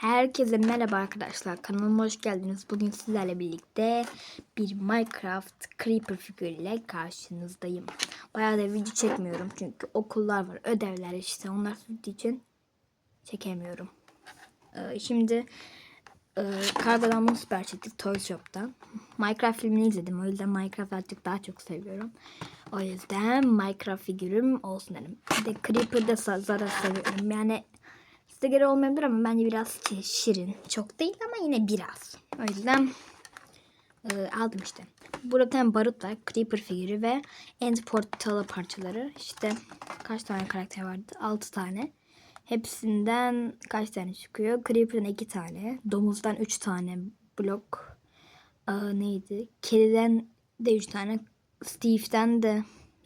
Herkese merhaba arkadaşlar. Kanalıma hoş geldiniz. Bugün sizlerle birlikte bir Minecraft Creeper figürüyle karşınızdayım. Bayağı da video çekmiyorum çünkü okullar var, ödevler işte onlar sürdüğü için çekemiyorum. Ee, şimdi e, kargodan bunu süper çektik Toy Shop'tan. Minecraft filmini izledim. O yüzden Minecraft artık daha çok seviyorum. O yüzden Minecraft figürüm olsun dedim. Bir de Creeper'da zaten seviyorum. Yani Size göre olmayabilir ama bence biraz şi- şirin. Çok değil ama yine biraz. O yüzden e, aldım işte. Burada bir tane barut var. Creeper figürü ve End Portalı parçaları. İşte kaç tane karakter vardı? 6 tane. Hepsinden kaç tane çıkıyor? Creeper'dan 2 tane. Domuzdan 3 tane blok. Aa, neydi? Kediden de 3 tane. Steve'den de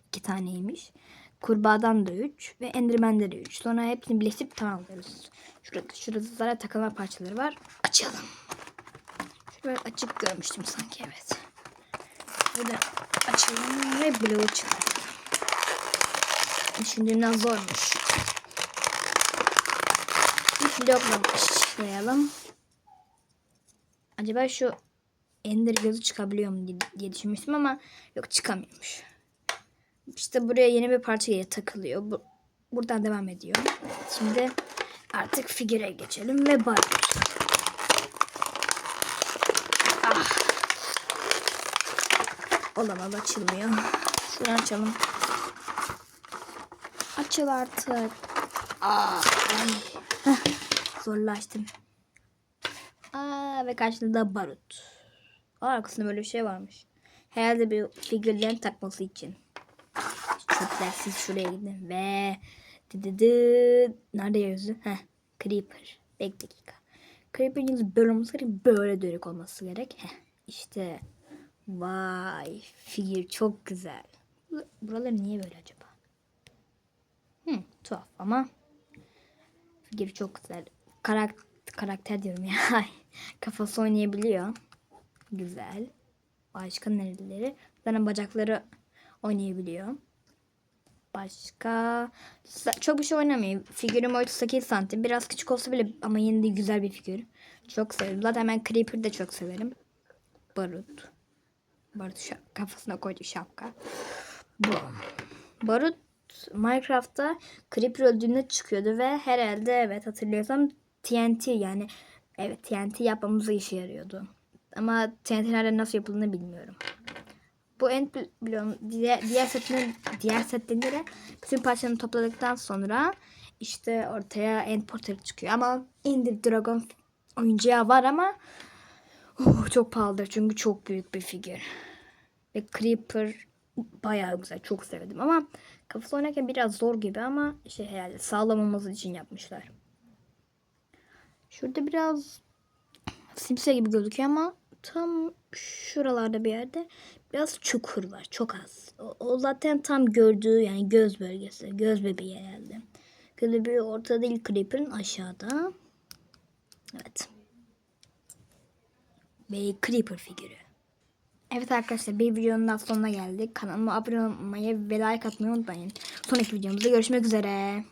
2 taneymiş. Kurbağadan da 3 ve Enderman'de de 3. Sonra hepsini birleştirip tamamlıyoruz. Şurada, şurada zaten takılma parçaları var. Açalım. Şöyle açık görmüştüm sanki evet. Burada açalım ve bloğu çıkartalım. Düşündüğümden zormuş. Bir blokla başlayalım. Acaba şu Ender gözü çıkabiliyor mu diye düşünmüştüm ama yok çıkamıyormuş. İşte buraya yeni bir parça yine takılıyor. Bu, buradan devam ediyor. Şimdi artık figüre geçelim ve barut. Ah. Olamaz açılmıyor. Şunu açalım. Açıl artık. Aa, ay. Heh, zorlaştım. Aa, ve karşında barut. Aa, arkasında böyle bir şey varmış. Herhalde bir figürlerin takması için. Çöpler siz şuraya gidin ve dı dı dı. Nerede yazıyor? Heh. Creeper. Bekle dakika. Creeper'ın yüzü böyle olması gerek. Böyle dönük olması gerek. Heh. İşte. Vay. Figür çok güzel. Bu- Buraları niye böyle acaba? Hı, tuhaf ama figür çok güzel. Karak karakter diyorum ya. Kafası oynayabiliyor. Güzel. Başka nereleri? Zaten bacakları oynayabiliyor. Başka çok bir şey oynamıyor. Figürüm 38 santim. Biraz küçük olsa bile ama yine de güzel bir figür. Çok severim. Zaten ben Creeper'ı da çok severim. Barut. Barut şa- kafasına koydu şapka. Bu. Barut Minecraft'ta Creeper öldüğünde çıkıyordu ve herhalde evet hatırlıyorsam TNT yani evet TNT yapmamıza işe yarıyordu. Ama TNT'lerden nasıl yapıldığını bilmiyorum. Bu end bloğun diğer, diğer setlerin diğer setlerinde de bütün parçalarını topladıktan sonra işte ortaya end portal çıkıyor. Ama Ender Dragon oyuncağı var ama oh, çok pahalıdır çünkü çok büyük bir figür. Ve Creeper bayağı güzel. Çok sevdim ama kafası oynarken biraz zor gibi ama şey herhalde sağlam olması için yapmışlar. Şurada biraz simsiyah gibi gözüküyor ama tam şuralarda bir yerde biraz çukur var. Çok az. O, o zaten tam gördüğü yani göz bölgesi. Göz bebeği herhalde. Göz bebeği ortada değil Creeper'ın aşağıda. Evet. Ve Creeper figürü. Evet arkadaşlar bir videonun daha sonuna geldik. Kanalıma abone olmayı ve like atmayı unutmayın. Sonraki videomuzda görüşmek üzere.